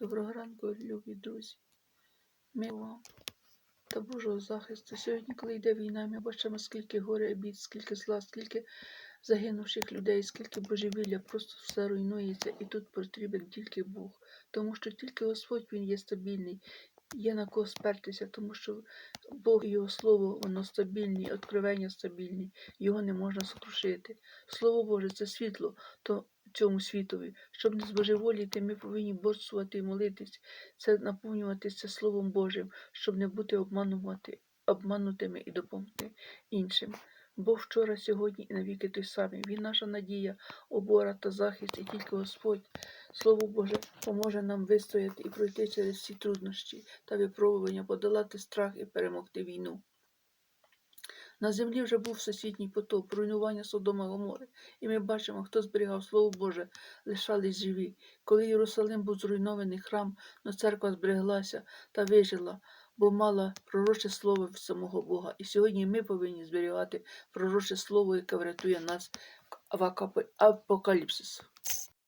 Доброго ранку, любі друзі. мило та Божого захисту. Сьогодні, коли йде війна, ми бачимо, скільки горе бід, скільки зла, скільки загинувших людей, скільки божевілля, просто все руйнується, і тут потрібен тільки Бог. Тому що тільки Господь Він є стабільний, є на кого спертися, тому що Бог і Його Слово, воно стабільне, откровення стабільні, його не можна сокрушити. Слово Боже це світло то цьому світові. Щоб не збожеволіти, ми повинні борствувати і молитись, це наповнюватися Словом Божим, щоб не бути обманувати, обманутими і допомогти іншим. Бог вчора, сьогодні і навіки той самий. Він наша надія, обора та захист, і тільки Господь, Слово Боже, поможе нам вистояти і пройти через всі труднощі та випробування, подолати страх і перемогти війну. На землі вже був всесвітній потоп, руйнування Содома Гомори, і ми бачимо, хто зберігав Слово Боже, лишались живі. Коли Єрусалим був зруйнований храм, но церква збереглася та вижила, бо мала пророче слово від самого Бога. І сьогодні ми повинні зберігати пророче слово, яке врятує нас в апокаліпсису. апокаліпсис.